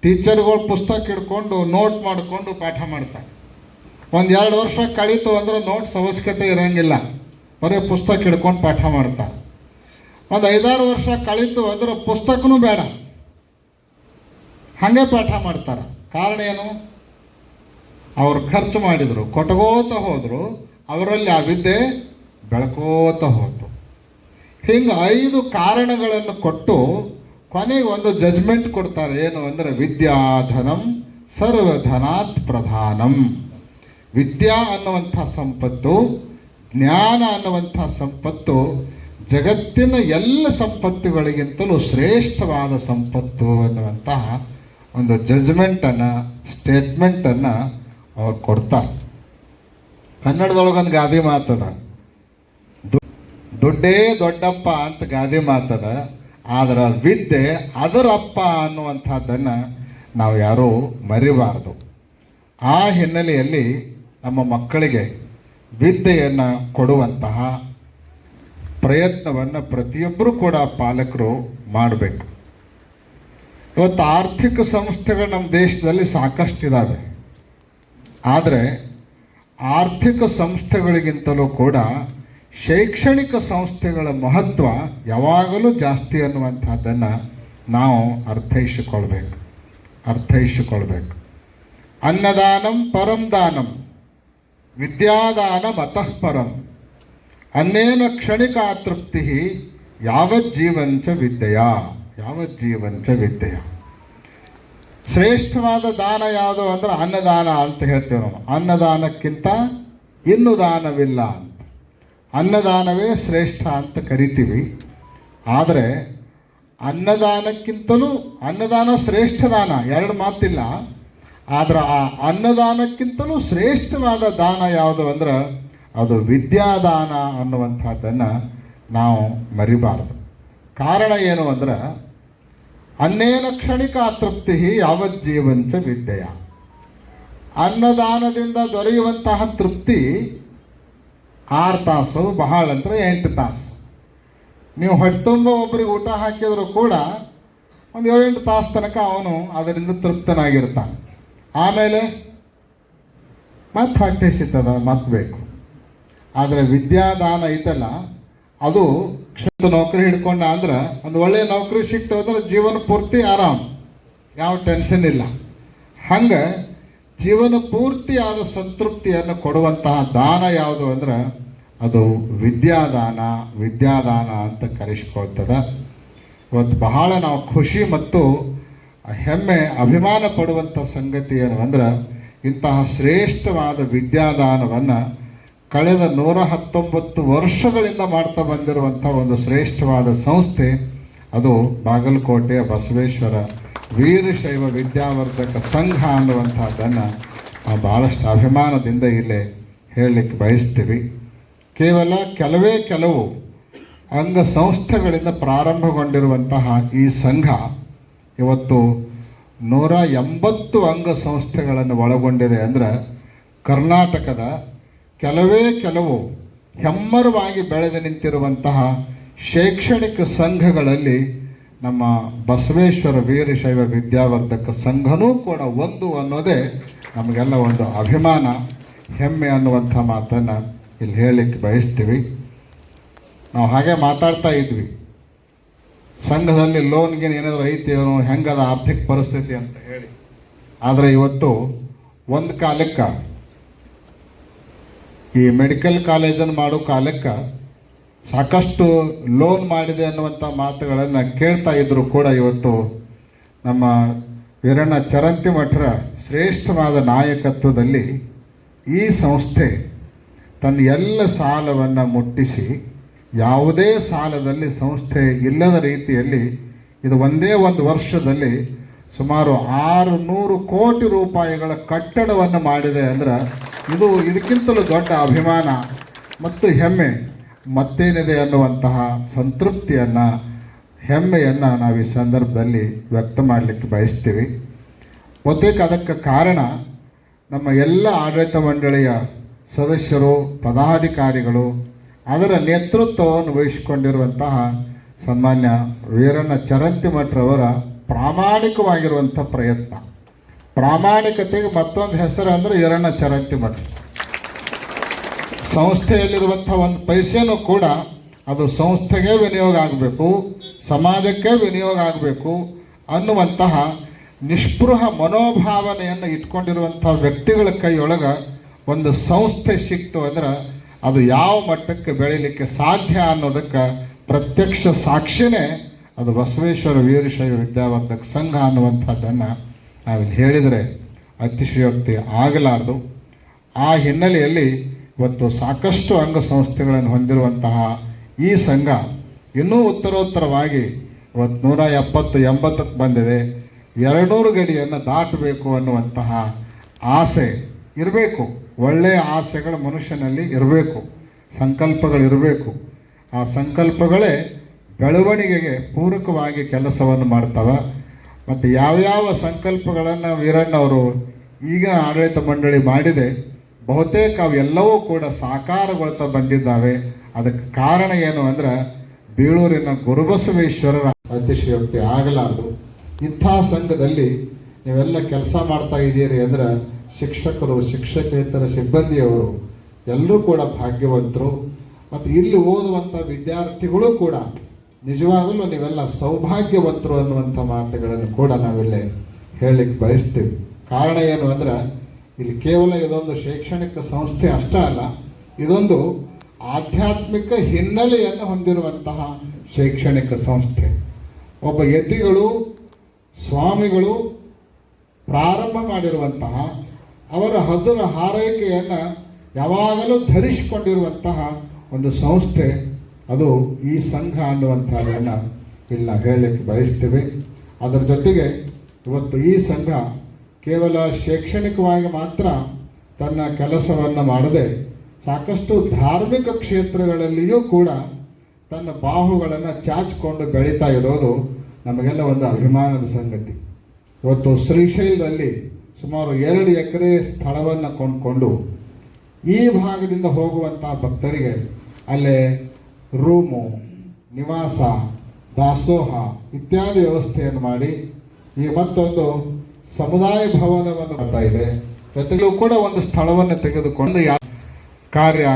ಟೀಚರ್ಗಳು ಪುಸ್ತಕ ಹಿಡ್ಕೊಂಡು, ನೋಟ್ ಮಾಡಿಕೊಂಡು ಪಾಠ ಮಾಡ್ತಾರೆ. ಒಂದು ಎರಡು ವರ್ಷ ಕಳೀತು ಅಂದ್ರೆ ನೋಟ್ಸ್ ಅವಶ್ಯಕತೆ ಇರಂಗಿಲ್ಲ. ಬರೀ ಪುಸ್ತಕ ಹಿಡ್ಕೊಂಡು ಪಾಠ ಮಾಡ್ತಾರೆ. ಒಂದು ಐದಾರು ವರ್ಷ ಕಳೀತು ಅಂದ್ರೆ ಪುಸ್ತಕನೂ ಬೇಡ. ಹಾಗೆ ಪಾಠ ಮಾಡ್ತಾರೆ. ಕಾರಣ ಏನು? ಅವ್ರು ಖರ್ಚು ಮಾಡಿದರು ಕೊಟಗೋತ ಹೋದರು, ಅವರಲ್ಲಿ ಆ ವಿದ್ಯೆ ಬೆಳ್ಕೋತ ಹೋತು ಹಿಂಗೆ ಐದು ಕಾರಣಗಳನ್ನು ಕೊಟ್ಟು ಕೊನೆಗೆ ಒಂದು ಜಜ್ಮೆಂಟ್ ಕೊಡ್ತಾರೆ ಏನು ಅಂದರೆ ವಿದ್ಯಾಧನಂ ಸರ್ವಧನಾತ್ ಪ್ರಧಾನಂ. ವಿದ್ಯಾ ಅನ್ನುವಂಥ ಸಂಪತ್ತು, ಜ್ಞಾನ ಅನ್ನುವಂಥ ಸಂಪತ್ತು, ಜಗತ್ತಿನ ಎಲ್ಲ ಸಂಪತ್ತುಗಳಿಗಿಂತಲೂ ಶ್ರೇಷ್ಠವಾದ ಸಂಪತ್ತು ಅನ್ನುವಂತಹ ಒಂದು ಜಜ್ಮೆಂಟನ್ನು ಸ್ಟೇಟ್ಮೆಂಟನ್ನು ಅವ್ರು ಕೊಡ್ತಾರೆ. ಕನ್ನಡದೊಳಗೊಂದು ಗಾದೆ ಮಾತದ ದುಡ್ಡೇ ದೊಡ್ಡಪ್ಪ ಅಂತ ಗಾದೆ ಮಾತದ ಆದ್ರೆ ವಿದ್ಯೆ ಅದರಪ್ಪ ಅನ್ನುವಂಥದ್ದನ್ನು ನಾವು ಯಾರೂ ಮರಿಬಾರ್ದು. ಆ ಹಿನ್ನೆಲೆಯಲ್ಲಿ ನಮ್ಮ ಮಕ್ಕಳಿಗೆ ವಿದ್ಯೆಯನ್ನು ಕೊಡುವಂತಹ ಪ್ರಯತ್ನವನ್ನು ಪ್ರತಿಯೊಬ್ಬರೂ ಕೂಡ ಪಾಲಕರು ಮಾಡಬೇಕು. ಇವತ್ತು ಆರ್ಥಿಕ ಸಂಸ್ಥೆಗಳು ನಮ್ಮ ದೇಶದಲ್ಲಿ ಸಾಕಷ್ಟಿದ್ದಾವೆ ಆದರೆ ಆರ್ಥಿಕ ಸಂಸ್ಥೆಗಳಿಗಿಂತಲೂ ಕೂಡ ಶೈಕ್ಷಣಿಕ ಸಂಸ್ಥೆಗಳ ಮಹತ್ವ ಯಾವಾಗಲೂ ಜಾಸ್ತಿ ಅನ್ನುವಂಥದ್ದನ್ನು ನಾವು ಅರ್ಥೈಸಿಕೊಳ್ಬೇಕು. ಅರ್ಥೈಸಿಕೊಳ್ಬೇಕು. ಅನ್ನದಾನಂ ಪರಂ ದಾನಂ. ವಿದ್ಯಾದಾನ ಮತಃಪರಂ ಅನ್ನೇನ ಕ್ಷಣಿಕ ಅತೃಪ್ತಿ ಯಾವಜ್ಜೀವಂಚ ವಿದ್ಯೆಯ. ಯಾವಜ್ಜೀವಂಚ ವಿದ್ಯೆಯ ಶ್ರೇಷ್ಠವಾದ ದಾನ ಯಾವುದು ಅಂದ್ರೆ ಅನ್ನದಾನ ಅಂತ ಹೇಳ್ತೇವೆ ನಾವು. ಅನ್ನದಾನಕ್ಕಿಂತ ಇನ್ನು ದಾನವಿಲ್ಲ ಅಂತ. ಅನ್ನದಾನವೇ ಶ್ರೇಷ್ಠ ಅಂತ ಕರಿತೀವಿ. ಆದರೆ ಅನ್ನದಾನಕ್ಕಿಂತಲೂ ಅನ್ನದಾನ ಶ್ರೇಷ್ಠ ದಾನ ಎರಡು ಮಾತಿಲ್ಲ. ಆದ್ರೆ ಆ ಅನ್ನದಾನಕ್ಕಿಂತಲೂ ಶ್ರೇಷ್ಠವಾದ ದಾನ ಯಾವುದು ಅಂದ್ರೆ ಅದು ವಿದ್ಯಾದಾನ ಅನ್ನುವಂಥದ್ದನ್ನು ನಾವು ಮರಿಬಾರದು. ಕಾರಣ ಏನು ಅಂದ್ರೆ ಅನ್ನೇನ ಕ್ಷಣಿಕ ತೃಪ್ತಿ ಯಾವಜ್ಜೀವಂಚ ವಿದ್ಯೆಯ. ಅನ್ನದಾನದಿಂದ ದೊರೆಯುವಂತಹ ತೃಪ್ತಿ ಆರು ತಾಸು, ಬಹಳ ಅಂದರೆ ಎಂಟು ತಾಸು. ನೀವು ಹೊಟ್ಟೆತುಂಬ ಒಬ್ಬರಿಗೆ ಊಟ ಹಾಕಿದರೂ ಕೂಡ ಒಂದು ಏಳೆಂಟು ತಾಸು ತನಕ ಅವನು ಅದರಿಂದ ತೃಪ್ತನಾಗಿರ್ತಾನೆ. ಆಮೇಲೆ ಮತ್ತೆ ಹೊಟ್ಟೆ ಸಿಗ್ತದ ಮತ್ತೆ ಬೇಕು. ಆದರೆ ವಿದ್ಯಾದಾನ ಐತಲ್ಲ ಅದು ಕ್ಷತ ನೌಕರಿ ಹಿಡ್ಕೊಂಡ ಅಂದ್ರೆ ಒಂದು ಒಳ್ಳೆಯ ನೌಕರಿ ಸಿಕ್ತು ಅಂದ್ರೆ ಜೀವನ ಪೂರ್ತಿ ಆರಾಮ್, ಯಾವ ಟೆನ್ಷನ್ ಇಲ್ಲ. ಹಂಗೆ ಜೀವನ ಪೂರ್ತಿಯಾದ ಸಂತೃಪ್ತಿಯನ್ನು ಕೊಡುವಂತಹ ದಾನ ಯಾವುದು ಅಂದ್ರೆ ಅದು ವಿದ್ಯಾದಾನ ವಿದ್ಯಾದಾನ ಅಂತ ಕರೆಸ್ಕೊಳ್ತದೆ. ಇವತ್ತು ಬಹಳ ನಾವು ಖುಷಿ ಮತ್ತು ಹೆಮ್ಮೆ, ಅಭಿಮಾನ ಪಡುವಂಥ ಸಂಗತಿ ಏನು ಅಂದ್ರೆ ಇಂತಹ ಶ್ರೇಷ್ಠವಾದ ವಿದ್ಯಾದಾನವನ್ನು ಕಳೆದ ನೂರ ಹತ್ತೊಂಬತ್ತು ವರ್ಷಗಳಿಂದ ಮಾಡ್ತಾ ಬಂದಿರುವಂಥ ಒಂದು ಶ್ರೇಷ್ಠವಾದ ಸಂಸ್ಥೆ, ಅದು ಬಾಗಲಕೋಟೆಯ ಬಸವೇಶ್ವರ ವೀರಶೈವ ವಿದ್ಯಾವರ್ಧಕ ಸಂಘ ಅನ್ನುವಂಥದ್ದನ್ನು ನಾವು ಭಾಳಷ್ಟು ಅಭಿಮಾನದಿಂದ ಇಲ್ಲಿ ಹೇಳಲಿಕ್ಕೆ ಬಯಸ್ತೀವಿ. ಕೇವಲ ಕೆಲವೇ ಕೆಲವು ಅಂಗ ಸಂಸ್ಥೆಗಳಿಂದ ಪ್ರಾರಂಭಗೊಂಡಿರುವಂತಹ ಈ ಸಂಘ ಇವತ್ತು ನೂರ ಎಂಬತ್ತು ಅಂಗ ಸಂಸ್ಥೆಗಳನ್ನು ಒಳಗೊಂಡಿದೆ ಅಂದರೆ ಕರ್ನಾಟಕದ ಕೆಲವೇ ಕೆಲವು ಹೆಮ್ಮರವಾಗಿ ಬೆಳೆದು ನಿಂತಿರುವಂತಹ ಶೈಕ್ಷಣಿಕ ಸಂಘಗಳಲ್ಲಿ ನಮ್ಮ ಬಸವೇಶ್ವರ ವೀರಶೈವ ವಿದ್ಯಾವರ್ಧಕ ಸಂಘನೂ ಕೂಡ ಒಂದು ಅನ್ನೋದೇ ನಮಗೆಲ್ಲ ಒಂದು ಅಭಿಮಾನ, ಹೆಮ್ಮೆ ಅನ್ನುವಂಥ ಮಾತನ್ನು ಇಲ್ಲಿ ಹೇಳಲಿಕ್ಕೆ ಬಯಸ್ತೀವಿ. ನಾವು ಹಾಗೆ ಮಾತಾಡ್ತಾ ಇದ್ವಿ. ಸಂಘದಲ್ಲಿ ಲೋನ್ಗೆ ಏನಾದರೂ ಐತೇನೋ, ಹೆಂಗದ ಆರ್ಥಿಕ ಪರಿಸ್ಥಿತಿ ಅಂತ ಹೇಳಿ. ಆದರೆ ಇವತ್ತು ಒಂದು ಕಾಲಕ್ಕೆ ಈ ಮೆಡಿಕಲ್ ಕಾಲೇಜನ್ನು ಮಾಡೋ ಕಾಲಕ್ಕೆ ಸಾಕಷ್ಟು ಲೋನ್ ಮಾಡಿದೆ ಅನ್ನುವಂಥ ಮಾತುಗಳನ್ನು ಕೇಳ್ತಾ ಇದ್ರು ಕೂಡ ಇವತ್ತು ನಮ್ಮ ವೀರಣ್ಣ ಚರಂತಿ ಮಠರ ಶ್ರೇಷ್ಠವಾದ ನಾಯಕತ್ವದಲ್ಲಿ ಈ ಸಂಸ್ಥೆ ತನ್ನ ಎಲ್ಲ ಸಾಲವನ್ನು ಮುಟ್ಟಿಸಿ ಯಾವುದೇ ಸಾಲದಲ್ಲಿ ಸಂಸ್ಥೆ ಇಲ್ಲದ ರೀತಿಯಲ್ಲಿ ಇದು ಒಂದೇ ಒಂದು ವರ್ಷದಲ್ಲಿ ಸುಮಾರು ಆರು ನೂರು ಕೋಟಿ ರೂಪಾಯಿಗಳ ಕಟ್ಟಡವನ್ನು ಮಾಡಿದೆ ಅಂದ್ರೆ ಇದು ಇದಕ್ಕಿಂತಲೂ ದೊಡ್ಡ ಅಭಿಮಾನ ಮತ್ತು ಹೆಮ್ಮೆ. ಮತ್ತೇನಿದೆ ಅನ್ನುವಂತಹ ಸಂತೃಪ್ತಿಯನ್ನು, ಹೆಮ್ಮೆಯನ್ನು ನಾವು ಈ ಸಂದರ್ಭದಲ್ಲಿ ವ್ಯಕ್ತ ಮಾಡಲಿಕ್ಕೆ ಬಯಸ್ತೀವಿ. ಬಹುತೇಕ ಅದಕ್ಕೆ ಕಾರಣ, ನಮ್ಮ ಎಲ್ಲ ಆಡಳಿತ ಮಂಡಳಿಯ ಸದಸ್ಯರು, ಪದಾಧಿಕಾರಿಗಳು ಅದರ ನೇತೃತ್ವವನ್ನು ವಹಿಸಿಕೊಂಡಿರುವಂತಹ ಸನ್ಮಾನ್ಯ ವೀರಣ್ಣ ಚರಂತಿಮಠರವರ ಪ್ರಾಮಾಣಿಕವಾಗಿರುವಂಥ ಪ್ರಯತ್ನ. ಪ್ರಾಮಾಣಿಕತೆಗೆ ಮತ್ತೊಂದು ಹೆಸರು ಅಂದರೆ ಎರಣ ಚರಂಟಿ ಮಠ. ಸಂಸ್ಥೆಯಲ್ಲಿರುವಂಥ ಒಂದು ಪೈಸೆಯೂ ಕೂಡ ಅದು ಸಂಸ್ಥೆಗೆ ವಿನಿಯೋಗ ಆಗಬೇಕು, ಸಮಾಜಕ್ಕೆ ವಿನಿಯೋಗ ಆಗಬೇಕು ಅನ್ನುವಂತಹ ನಿಸ್ಪೃಹ ಮನೋಭಾವನೆಯನ್ನು ಇಟ್ಕೊಂಡಿರುವಂಥ ವ್ಯಕ್ತಿಗಳ ಕೈಯೊಳಗೆ ಒಂದು ಸಂಸ್ಥೆ ಸಿಕ್ತು ಅಂದ್ರೆ ಅದು ಯಾವ ಮಟ್ಟಕ್ಕೆ ಬೆಳೀಲಿಕ್ಕೆ ಸಾಧ್ಯ ಅನ್ನೋದಕ್ಕೆ ಪ್ರತ್ಯಕ್ಷ ಸಾಕ್ಷಿನೇ ಅದು ಬಸವೇಶ್ವರ ವೀರಶೈವ ವಿದ್ಯಾವರ್ಧಕ ಸಂಘ ಅನ್ನುವಂಥದ್ದನ್ನು ನಾವಿಲ್ಲಿ ಹೇಳಿದರೆ ಅತಿಶಯೋಕ್ತಿ ಆಗಲಾರದು. ಆ ಹಿನ್ನೆಲೆಯಲ್ಲಿ ಇವತ್ತು ಸಾಕಷ್ಟು ಅಂಗಸಂಸ್ಥೆಗಳನ್ನು ಹೊಂದಿರುವಂತಹ ಈ ಸಂಘ ಇನ್ನೂ ಉತ್ತರೋತ್ತರವಾಗಿ ಇವತ್ತು ನೂರ ಎಪ್ಪತ್ತು ಎಂಬತ್ತಕ್ಕೆ ಬಂದಿದೆ. ಎರಡುನೂರು ಗಡಿಯನ್ನು ದಾಟಬೇಕು ಅನ್ನುವಂತಹ ಆಸೆ ಇರಬೇಕು. ಒಳ್ಳೆಯ ಆಸೆಗಳು ಮನುಷ್ಯನಲ್ಲಿ ಇರಬೇಕು. ಸಂಕಲ್ಪಗಳಿರಬೇಕು ಆ ಸಂಕಲ್ಪಗಳೇ ಬೆಳವಣಿಗೆಗೆ ಪೂರಕವಾಗಿ ಕೆಲಸವನ್ನು ಮಾಡ್ತವೆ. ಮತ್ತು ಯಾವ್ಯಾವ ಸಂಕಲ್ಪಗಳನ್ನು ವೀರಣ್ಣವರು ಈಗ ಆಡಳಿತ ಮಂಡಳಿ ಮಾಡಿದೆ, ಬಹುತೇಕ ಅವೆಲ್ಲವೂ ಕೂಡ ಸಾಕಾರಗೊಳ್ತಾ ಬಂದಿದ್ದಾವೆ. ಅದಕ್ಕೆ ಕಾರಣ ಏನು ಅಂದ್ರೆ, ಬೀಳೂರಿನ ಗುರುಬಸವೇಶ್ವರರ ಅತಿಶಯೋಕ್ತಿ ಆಗಲಾರದು. ಇಂಥ ಸಂಘದಲ್ಲಿ ನೀವೆಲ್ಲ ಕೆಲಸ ಮಾಡ್ತಾ ಇದ್ದೀರಿ ಅಂದ್ರೆ, ಶಿಕ್ಷಕರು, ಶಿಕ್ಷಕೇತರ ಸಿಬ್ಬಂದಿಯವರು ಎಲ್ಲರೂ ಕೂಡ ಭಾಗ್ಯವಂತರು. ಮತ್ತು ಇಲ್ಲಿ ಓದುವಂಥ ವಿದ್ಯಾರ್ಥಿಗಳು ಕೂಡ ನಿಜವಾಗಲೂ ನೀವೆಲ್ಲ ಸೌಭಾಗ್ಯವಂತರು ಅನ್ನುವಂಥ ಮಾತುಗಳನ್ನು ಕೂಡ ನಾವಿಲ್ಲಿ ಹೇಳಲಿಕ್ಕೆ ಬಯಸ್ತೀವಿ. ಕಾರಣ ಏನು ಅಂದ್ರೆ, ಇಲ್ಲಿ ಕೇವಲ ಇದೊಂದು ಶೈಕ್ಷಣಿಕ ಸಂಸ್ಥೆ ಅಷ್ಟೇ ಅಲ್ಲ, ಇದೊಂದು ಆಧ್ಯಾತ್ಮಿಕ ಹಿನ್ನೆಲೆಯನ್ನು ಹೊಂದಿರುವಂತಹ ಶೈಕ್ಷಣಿಕ ಸಂಸ್ಥೆ. ಒಬ್ಬ ಯತಿಗಳು, ಸ್ವಾಮಿಗಳು ಪ್ರಾರಂಭ ಮಾಡಿರುವಂತಹ, ಅವರ ಹದುರ ಹಾರೈಕೆಯನ್ನು ಯಾವಾಗಲೂ ಧರಿಸಿಕೊಂಡಿರುವಂತಹ ಒಂದು ಸಂಸ್ಥೆ ಅದು ಈ ಸಂಘ ಅನ್ನುವಂಥದ್ದನ್ನು ಇಲ್ಲಿ ನಾವು ಹೇಳಲಿಕ್ಕೆ ಬಯಸ್ತೇವೆ. ಅದರ ಜೊತೆಗೆ ಇವತ್ತು ಈ ಸಂಘ ಕೇವಲ ಶೈಕ್ಷಣಿಕವಾಗಿ ಮಾತ್ರ ತನ್ನ ಕೆಲಸವನ್ನು ಮಾಡದೆ ಸಾಕಷ್ಟು ಧಾರ್ಮಿಕ ಕ್ಷೇತ್ರಗಳಲ್ಲಿಯೂ ಕೂಡ ತನ್ನ ಬಾಹುಗಳನ್ನು ಚಾಚಿಕೊಂಡು ಬೆಳೀತಾ ಇರೋದು ನಮಗೆಲ್ಲ ಒಂದು ಅಭಿಮಾನದ ಸಂಗತಿ. ಇವತ್ತು ಶ್ರೀಶೈಲದಲ್ಲಿ ಸುಮಾರು ಎರಡು ಎಕರೆ ಸ್ಥಳವನ್ನು ಕೊಂಡ್ಕೊಂಡು ಈ ಭಾಗದಿಂದ ಹೋಗುವಂಥ ಭಕ್ತರಿಗೆ ಅಲ್ಲೇ ರೂಮು, ನಿವಾಸ, ದಾಸೋಹ ಇತ್ಯಾದಿ ವ್ಯವಸ್ಥೆಯನ್ನು ಮಾಡಿ ಈ ಮತ್ತೊಂದು ಸಮುದಾಯ ಭವನವನ್ನು ಬರ್ತಾ ಇದೆ. ಜೊತೆಗೂ ಕೂಡ ಒಂದು ಸ್ಥಳವನ್ನು ತೆಗೆದುಕೊಂಡು ಯಾ- ಕಾರ್ಯ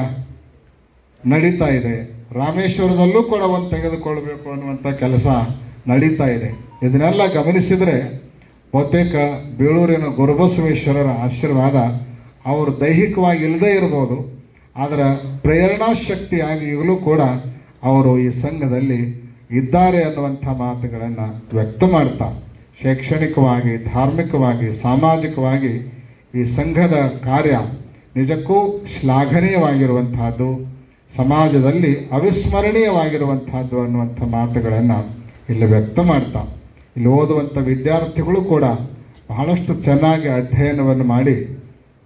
ನಡೀತಾ ಇದೆ. ರಾಮೇಶ್ವರದಲ್ಲೂ ಕೂಡ ಒಂದು ತೆಗೆದುಕೊಳ್ಬೇಕು ಅನ್ನುವಂಥ ಕೆಲಸ ನಡೀತಾ ಇದೆ. ಇದನ್ನೆಲ್ಲ ಗಮನಿಸಿದರೆ ಬಹುತೇಕ ಬೇಳೂರಿನ ಗುರುಬಸವೇಶ್ವರರ ಆಶೀರ್ವಾದ ಅವರು ದೈಹಿಕವಾಗಿ ಇಲ್ಲದೇ ಇರ್ಬೋದು. ಆದರೆ ಪ್ರೇರಣಾ ಈಗಲೂ ಕೂಡ ಅವರು ಈ ಸಂಘದಲ್ಲಿ ಇದ್ದಾರೆ ಅನ್ನುವಂಥ ಮಾತುಗಳನ್ನು ವ್ಯಕ್ತ ಮಾಡ್ತಾ, ಶೈಕ್ಷಣಿಕವಾಗಿ, ಧಾರ್ಮಿಕವಾಗಿ, ಸಾಮಾಜಿಕವಾಗಿ ಈ ಸಂಘದ ಕಾರ್ಯ ನಿಜಕ್ಕೂ ಶ್ಲಾಘನೀಯವಾಗಿರುವಂತಹದ್ದು ಸಮಾಜದಲ್ಲಿ ಅವಿಸ್ಮರಣೀಯವಾಗಿರುವಂತಹದ್ದು ಅನ್ನುವಂಥ ಮಾತುಗಳನ್ನು ಇಲ್ಲಿ ವ್ಯಕ್ತ ಮಾಡ್ತಾ. ಇಲ್ಲಿ ಓದುವಂಥ ವಿದ್ಯಾರ್ಥಿಗಳು ಕೂಡ ಬಹಳಷ್ಟು ಚೆನ್ನಾಗಿ ಅಧ್ಯಯನವನ್ನು ಮಾಡಿ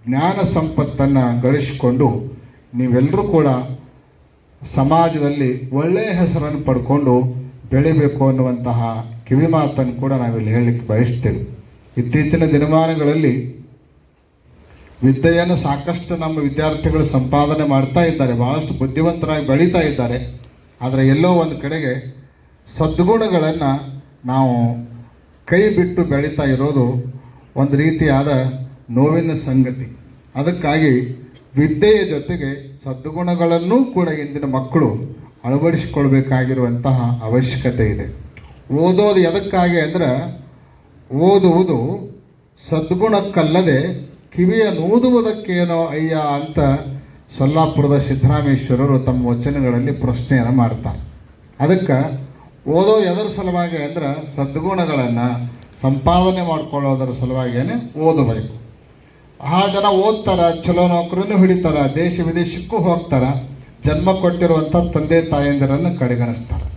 ಜ್ಞಾನ ಸಂಪತ್ತನ್ನು ಗಳಿಸಿಕೊಂಡು ನೀವೆಲ್ಲರೂ ಕೂಡ ಸಮಾಜದಲ್ಲಿ ಒಳ್ಳೆಯ ಹೆಸರನ್ನು ಪಡ್ಕೊಂಡು ಬೆಳಿಬೇಕು ಅನ್ನುವಂತಹ ಕಿವಿ ಮಾತನ್ನು ಕೂಡ ನಾವಿಲ್ಲಿ ಹೇಳಲಿಕ್ಕೆ ಬಯಸ್ತೇವೆ. ಇತ್ತೀಚಿನ ದಿನಮಾನಗಳಲ್ಲಿ ವಿದ್ಯೆಯನ್ನು ಸಾಕಷ್ಟು ನಮ್ಮ ವಿದ್ಯಾರ್ಥಿಗಳು ಸಂಪಾದನೆ ಮಾಡ್ತಾ ಇದ್ದಾರೆ, ಬಹಳಷ್ಟು ಬುದ್ಧಿವಂತರಾಗಿ ಬೆಳೀತಾ ಇದ್ದಾರೆ. ಆದರೆ ಎಲ್ಲೋ ಒಂದು ಕಡೆಗೆ ಸದ್ಗುಣಗಳನ್ನು ನಾವು ಕೈ ಬಿಟ್ಟು ಬೆಳೀತಾ ಇರೋದು ಒಂದು ರೀತಿಯಾದ ನೋವಿನ ಸಂಗತಿ. ಅದಕ್ಕಾಗಿ ವಿದ್ಯೆಯ ಜೊತೆಗೆ ಸದ್ಗುಣಗಳನ್ನೂ ಕೂಡ ಇಂದಿನ ಮಕ್ಕಳು ಅಳವಡಿಸಿಕೊಳ್ಬೇಕಾಗಿರುವಂತಹ ಅವಶ್ಯಕತೆ ಇದೆ. ಓದೋದು ಎದಕ್ಕಾಗಿ ಅಂದ್ರೆ ಓದುವುದು ಸದ್ಗುಣಕ್ಕಲ್ಲದೆ ಕಿವಿಯ ನೂದುವುದಕ್ಕೇನೋ ಅಯ್ಯ ಅಂತ ಸೊಲ್ಲಾಪುರದ ಸಿದ್ದರಾಮೇಶ್ವರರು ತಮ್ಮ ವಚನಗಳಲ್ಲಿ ಪ್ರಶ್ನೆಯನ್ನು ಮಾಡ್ತಾರೆ. ಅದಕ್ಕೆ ಓದೋ ಎದರ ಸಲುವಾಗಿ ಅಂದ್ರೆ ಸದ್ಗುಣಗಳನ್ನು ಸಂಪಾದನೆ ಮಾಡ್ಕೊಳ್ಳೋದರ ಸಲುವಾಗಿಯೇ ಓದಬೇಕು. ಆ ಜನ ಓದ್ತಾರ, ಚಲೋ ನೌಕರನ್ನು ಹಿಡಿತಾರ, ದೇಶ ವಿದೇಶಕ್ಕೂ ಹೋಗ್ತಾರ, ಜನ್ಮ ಕೊಟ್ಟಿರುವಂಥ ತಂದೆ ತಾಯಂದಿರನ್ನು ಕಡೆಗಣಿಸ್ತಾರೆ.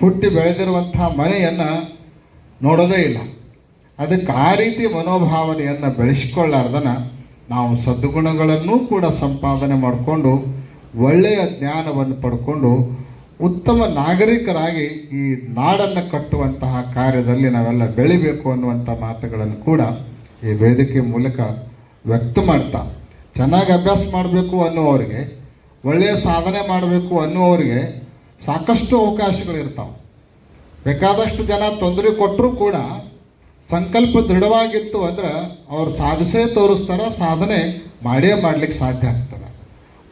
ಹುಟ್ಟಿ ಬೆಳೆದಿರುವಂಥ ಮನೆಯನ್ನು ನೋಡೋದೇ ಇಲ್ಲ. ಅದಕ್ಕೆ ಆ ರೀತಿ ಮನೋಭಾವನೆಯನ್ನು ಬೆಳೆಸಿಕೊಳ್ಳಾರ್ದನ ನಾವು ಸದ್ಗುಣಗಳನ್ನೂ ಕೂಡ ಸಂಪಾದನೆ ಮಾಡಿಕೊಂಡು, ಒಳ್ಳೆಯ ಜ್ಞಾನವನ್ನು ಪಡ್ಕೊಂಡು, ಉತ್ತಮ ನಾಗರಿಕರಾಗಿ ಈ ನಾಡನ್ನು ಕಟ್ಟುವಂತಹ ಕಾರ್ಯದಲ್ಲಿ ನಾವೆಲ್ಲ ಬೆಳಿಬೇಕು ಅನ್ನುವಂಥ ಮಾತುಗಳನ್ನು ಕೂಡ ಈ ವೇದಿಕೆ ಮೂಲಕ ವ್ಯಕ್ತ ಮಾಡ್ತಾ. ಚೆನ್ನಾಗಿ ಅಭ್ಯಾಸ ಮಾಡಬೇಕು ಅನ್ನುವರಿಗೆ ಒಳ್ಳೆಯ ಸಾಧನೆ ಮಾಡಬೇಕು ಅನ್ನೋವ್ರಿಗೆ ಸಾಕಷ್ಟು ಅವಕಾಶಗಳಿರ್ತಾವೆ ಬೇಕಾದಷ್ಟು ಜನ ತೊಂದರೆ ಕೊಟ್ಟರೂ ಕೂಡ ಸಂಕಲ್ಪ ದೃಢವಾಗಿತ್ತು ಅಂದ್ರೆ ಅವ್ರು ಸಾಧಿಸೇ ತೋರಿಸ್ತಾರೆ, ಸಾಧನೆ ಮಾಡೇ ಮಾಡ್ಲಿಕ್ಕೆ ಸಾಧ್ಯ ಆಗ್ತದೆ.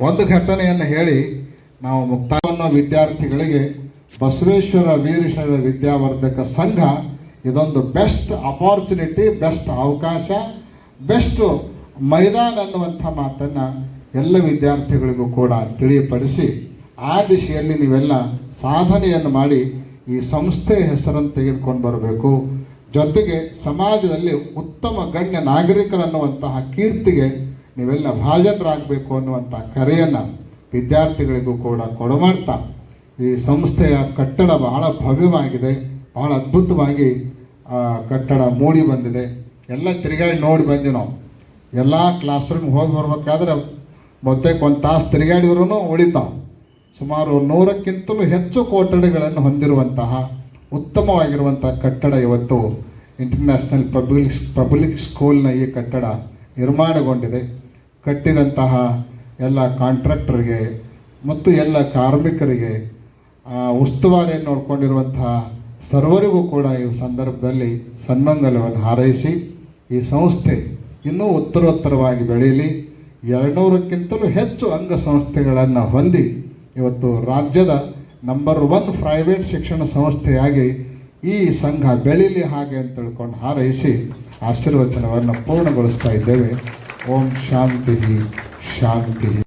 ಒಂದು ಘಟನೆಯನ್ನು ಹೇಳಿ, ನಾವು ಮುಕ್ತಾಯವನ್ನು ವಿದ್ಯಾರ್ಥಿಗಳಿಗೆ ಬಸವೇಶ್ವರ ವೀರಶೈವ ವಿದ್ಯಾವರ್ಧಕ ಸಂಘ ಇದೊಂದು ಬೆಸ್ಟ್ ಅಪಾರ್ಚುನಿಟಿ, ಬೆಸ್ಟ್ ಅವಕಾಶ, ಬೆಸ್ಟ್ ಮೈದಾನ ಅನ್ನುವಂಥ ಮಾತನ್ನು ಎಲ್ಲ ವಿದ್ಯಾರ್ಥಿಗಳಿಗೂ ಕೂಡ ತಿಳಿಯಪಡಿಸಿ, ಆ ದಿಶೆಯಲ್ಲಿ ನೀವೆಲ್ಲ ಸಾಧನೆಯನ್ನು ಮಾಡಿ ಈ ಸಂಸ್ಥೆಯ ಹೆಸರನ್ನು ತೆಗೆದುಕೊಂಡು ಬರಬೇಕು. ಜೊತೆಗೆ ಸಮಾಜದಲ್ಲಿ ಉತ್ತಮ ಗಣ್ಯ ನಾಗರಿಕರನ್ನುವಂತಹ ಕೀರ್ತಿಗೆ ನೀವೆಲ್ಲ ಭಾಜನರಾಗಬೇಕು ಅನ್ನುವಂಥ ಕರೆಯನ್ನು ವಿದ್ಯಾರ್ಥಿಗಳಿಗೂ ಕೂಡ ಕೊಡಮಾಡ್ತಾ ಈ ಸಂಸ್ಥೆಯ ಕಟ್ಟಡ ಬಹಳ ಭವ್ಯವಾಗಿದೆ, ಬಹಳ ಅದ್ಭುತವಾಗಿ ಕಟ್ಟಡ ಮೂಡಿ ಬಂದಿದೆ. ಎಲ್ಲ ತಿರುಗಾಡಿ ನೋಡಿ ಬಂದ್ವಿ ನಾವು. ಎಲ್ಲ ಕ್ಲಾಸ್ ರೂಮ್ ಹೋಗಿ ಬರ್ಬೇಕಾದ್ರೆ ಮತ್ತೆ ಒಂದು ತಾಸು ತಿರುಗಾಡಿದ್ರೂ ಉಳಿತಾವೆ ಸುಮಾರು ನೂರಕ್ಕಿಂತಲೂ ಹೆಚ್ಚು ಕೊಠಡಿಗಳನ್ನು ಹೊಂದಿರುವಂತಹ ಉತ್ತಮವಾಗಿರುವಂತಹ ಕಟ್ಟಡ ಇವತ್ತು ಇಂಟರ್ನ್ಯಾಷನಲ್ ಪಬ್ಲಿಕ್ ಪಬ್ಲಿಕ್ ಸ್ಕೂಲ್ನ ಈ ಕಟ್ಟಡ ನಿರ್ಮಾಣಗೊಂಡಿದೆ. ಕಟ್ಟಿದಂತಹ ಎಲ್ಲ ಕಾಂಟ್ರಾಕ್ಟರ್ಗೆ ಮತ್ತು ಎಲ್ಲ ಕಾರ್ಮಿಕರಿಗೆ ಉಸ್ತುವಾರಿಯನ್ನು ನೋಡಿಕೊಂಡಿರುವಂತಹ ಸರ್ವರಿಗೂ ಕೂಡ ಈ ಸಂದರ್ಭದಲ್ಲಿ ಸನ್ಮಂಗಲವನ್ನು ಹಾರೈಸಿ ಈ ಸಂಸ್ಥೆ ಇನ್ನೂ ಉತ್ತರೋತ್ತರವಾಗಿ ಬೆಳೆಯಲಿ ಎರಡುನೂರಕ್ಕಿಂತಲೂ ಹೆಚ್ಚು ಅಂಗಸಂಸ್ಥೆಗಳನ್ನು ಹೊಂದಿ ಇವತ್ತು ರಾಜ್ಯದ ನಂಬರ್ ಒನ್ ಪ್ರೈವೇಟ್ ಶಿಕ್ಷಣ ಸಂಸ್ಥೆಯಾಗಿ ಈ ಸಂಘ ಬೆಳೀಲಿ ಹಾಗೆ ಅಂತ ತಿಳ್ಕೊಂಡು ಹಾರೈಸಿ ಆಶೀರ್ವಚನವನ್ನು ಪೂರ್ಣಗೊಳಿಸ್ತಾ ಇದ್ದೇವೆ. ಓಂ ಶಾಂತಿ ಶಾಂತಿ